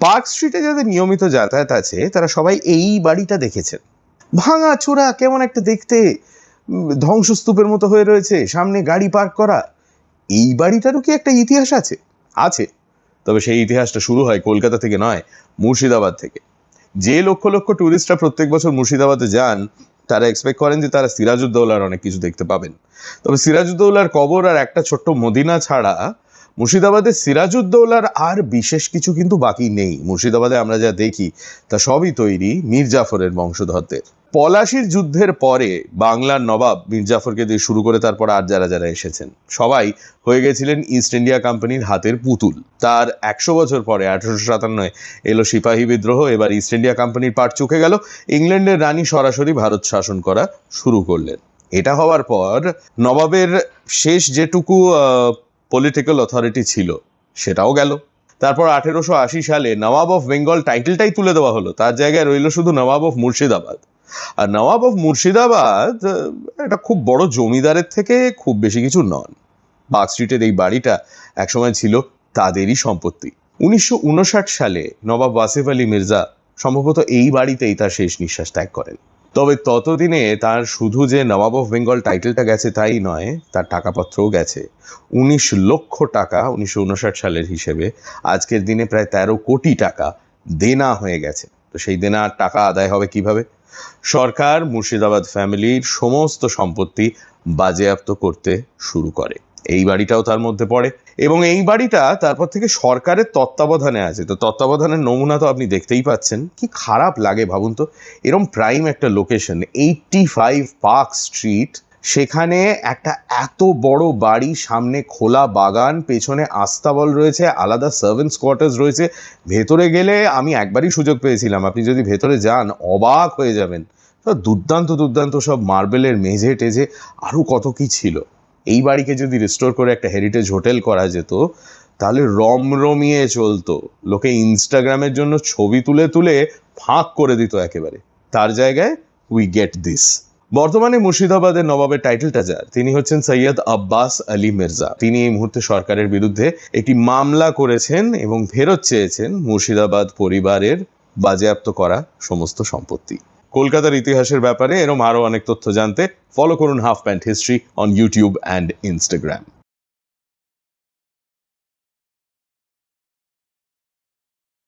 Park স্ট্রিটে যাদের নিয়মিত যাতায়াত আছে, তারা সবাই এই বাড়িটা দেখেছেন। ভাঙা চোরা কেমন একটা দেখতে ধ্বংসস্তূপের মতো হয়ে রয়েছে, সামনে গাড়ি পার্ক করা। এই বাড়িটারও কি একটা ইতিহাস আছে? আছে। তবে সেই ইতিহাসটা শুরু হয় কলকাতা থেকে নয়, মুর্শিদাবাদ থেকে। যে লক্ষ লক্ষ ট্যুরিস্টরা প্রত্যেক বছর মুর্শিদাবাদে যান, তারা এক্সপেক্ট করেন যে তারা সিরাজউদ্দৌলার অনেক কিছু দেখতে পাবেন। তবে সিরাজউদ্দৌলার কবর আর একটা ছোট্ট মদিনা ছাড়া মুর্শিদাবাদের সিরাজউদ্দৌলার আর বিশেষ কিছু কিন্তু বাকি নেই। মুর্শিদাবাদে আমরা যা দেখি, তা সবই তৈরি মীর জাফরের বংশধরদের। পলাশির যুদ্ধের পরে বাংলার নবাব মীর জাফরকে দিয়ে শুরু করে তারপর আর যারা যারা এসেছেন, সবাই হয়ে গেছিলেন ইস্ট ইন্ডিয়া কোম্পানির হাতের পুতুল। তার একশো বছর পরে, আঠারোশো সাতান্নয়, এলো সিপাহী বিদ্রোহ, এবার ইস্ট ইন্ডিয়া কোম্পানির পাট চুকে গেল। ইংল্যান্ডের রানী সরাসরি ভারত শাসন করা শুরু করলেন। এটা হওয়ার পর নবাবের শেষ যেটুকু পলিটিক্যাল অথরিটি ছিল, সেটাও গেল। তারপর আঠেরোশো আশি সালে নবাব অফ বেঙ্গল টাইটেলটাই তুলে দেওয়া হলো। তার জায়গায় রইল শুধু নবাব অফ মুর্শিদাবাদ। আর নবাব অফ মুর্শিদাবাদ একটা খুব বড় জমিদারের থেকে খুব বেশি কিছু নন। পার্ক স্ট্রিটের এই বাড়িটা একসময় ছিল তাদেরই সম্পত্তি। উনিশশো উনষাট সালে নবাব ওয়াসিফ আলী মির্জা সম্ভবত এই বাড়িতেই তার শেষ নিঃশ্বাস ত্যাগ করেন। তবে ততদিনে তার শুধু যে নবাব অফ বেঙ্গল টাইটেলটা গেছে তাই নয়, তার টাকাপত্রও গেছে। উনিশ লক্ষ টাকা, উনিশশো উনষাট সালের হিসেবে আজকের দিনে প্রায় তেরো কোটি টাকা দেনা হয়ে গেছে। তো সেই দেনা টাকা আদায় হবে কীভাবে? সরকার মুর্শিদাবাদ ফ্যামিলির সমস্ত সম্পত্তি বাজেয়াপ্ত করতে শুরু করে। এই বাড়িটাও তার মধ্যে পড়ে। এবং এই বাড়িটা তারপর থেকে সরকারের তত্ত্বাবধানে আছে। তো তত্ত্বাবধানের নমুনা তো আপনি দেখতেই পাচ্ছেন। কি খারাপ লাগে ভাবুন তো। এরম প্রাইম একটা location eighty five Park Street সেখানে একটা এত বড় বাড়ি, সামনে খোলা বাগান, পেছনে আস্তাবল রয়েছে, আলাদা সার্ভেন্টস কোয়ার্টার্স রয়েছে। ভেতরে গেলে আমি একবারই সুযোগ পেয়েছিলাম। আপনি যদি ভেতরে যান, অবাক হয়ে যাবেন। দুর্দান্ত দুর্দান্ত সব মার্বেলের মেঝে টেঝে আরও কত কি ছিল। এই বাড়িকে যদি রিস্টোর করে একটা হেরিটেজ হোটেল করা যেত, তাহলে রমরমিয়ে চলতো। লোকে ইনস্টাগ্রামের জন্য ছবি তুলে তুলে ফাঁক করে দিত একেবারে। তার জায়গায় উই গেট দিস বর্তমানে মুর্শিদাবাদের নবাবের টাইটেলটা যার, তিনি হচ্ছেন সৈয়দ আব্বাস আলী মির্জা। তিনি এই মুহূর্তে সরকারের বিরুদ্ধে একটি মামলা করেছেন এবং ফেরত চেয়েছেন মুর্শিদাবাদ পরিবারের বাজেয়াপ্ত করা সমস্ত সম্পত্তি। কলকাতার ইতিহাসের ব্যাপারে এরম আরও অনেক তথ্য জানতে ফলো করুন half pant history on YouTube and Instagram